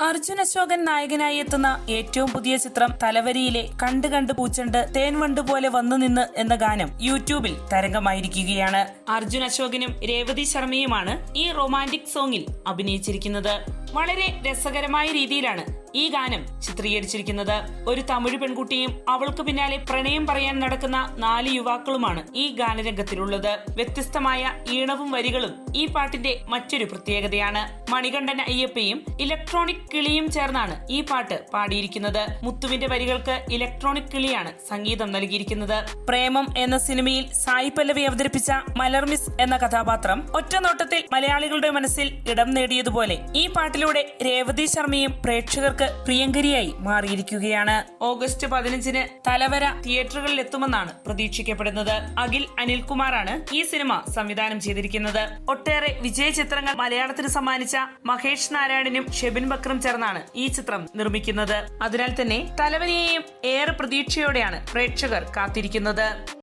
അർജുൻ അശോകൻ നായകനായി എത്തുന്ന ഏറ്റവും പുതിയ ചിത്രം തലവരിയിലെ കണ്ട് കണ്ട് പൂച്ചണ്ട് തേൻവണ്ട് പോലെ വന്നു നിന്ന് എന്ന ഗാനം യൂട്യൂബിൽ തരംഗമായിരിക്കുകയാണ്. അർജുൻ അശോകനും രേവതി ശർമ്മയുമാണ് ഈ റൊമാന്റിക് സോങ്ങിൽ അഭിനയിച്ചിരിക്കുന്നത്. വളരെ രസകരമായ രീതിയിലാണ് ഈ ഗാനം ചിത്രീകരിച്ചിരിക്കുന്നത് ഒരു തമിഴ് പെൺകുട്ടിയും അവൾക്ക് പിന്നാലെ പ്രണയം പറയാൻ നടക്കുന്ന നാല് യുവാക്കളുമാണ് ഈ ഗാനരംഗത്തിലുള്ളത്. വ്യത്യസ്തമായ ഈണവും വരികളും ഈ പാട്ടിന്റെ മറ്റൊരു പ്രത്യേകതയാണ്. മണികണ്ഠൻ അയ്യപ്പയും ഇലക്ട്രോണിക് കിളിയും ചേർന്നാണ് ഈ പാട്ട് പാടിയിരിക്കുന്നത്. മുത്തുവിന്റെ വരികൾക്ക് ഇലക്ട്രോണിക് കിളിയാണ് സംഗീതം നൽകിയിരിക്കുന്നത്. പ്രേമം എന്ന സിനിമയിൽ സായി പല്ലവി അവതരിപ്പിച്ച മലർമിസ് എന്ന കഥാപാത്രം ഒറ്റ നോട്ടത്തിൽ മലയാളികളുടെ മനസ്സിൽ ഇടം നേടിയതുപോലെ ഈ പാട്ടിലൂടെ രേവതി ശർമ്മയും പ്രേക്ഷകർക്ക് പ്രിയങ്കരിയായി മാറിയിരിക്കുകയാണ്. ഓഗസ്റ്റ് പതിനഞ്ചിന് തലവര തിയേറ്ററുകളിൽ എത്തുമെന്നാണ് പ്രതീക്ഷിക്കപ്പെടുന്നത്. അഖിൽ അനിൽകുമാറാണ് ഈ സിനിമ സംവിധാനം ചെയ്തിരിക്കുന്നത്. ഒട്ടേറെ വിജയ ചിത്രങ്ങൾ മലയാളത്തിന് സമ്മാനിച്ച മഹേഷ് നാരായണനും ഷെബിൻ ബക്രം ചേർന്നാണ് ഈ ചിത്രം നിർമ്മിക്കുന്നത്. അതിനാൽ തന്നെ തലവരിയെയും ഏറെ പ്രതീക്ഷയോടെയാണ് പ്രേക്ഷകർ കാത്തിരിക്കുന്നത്.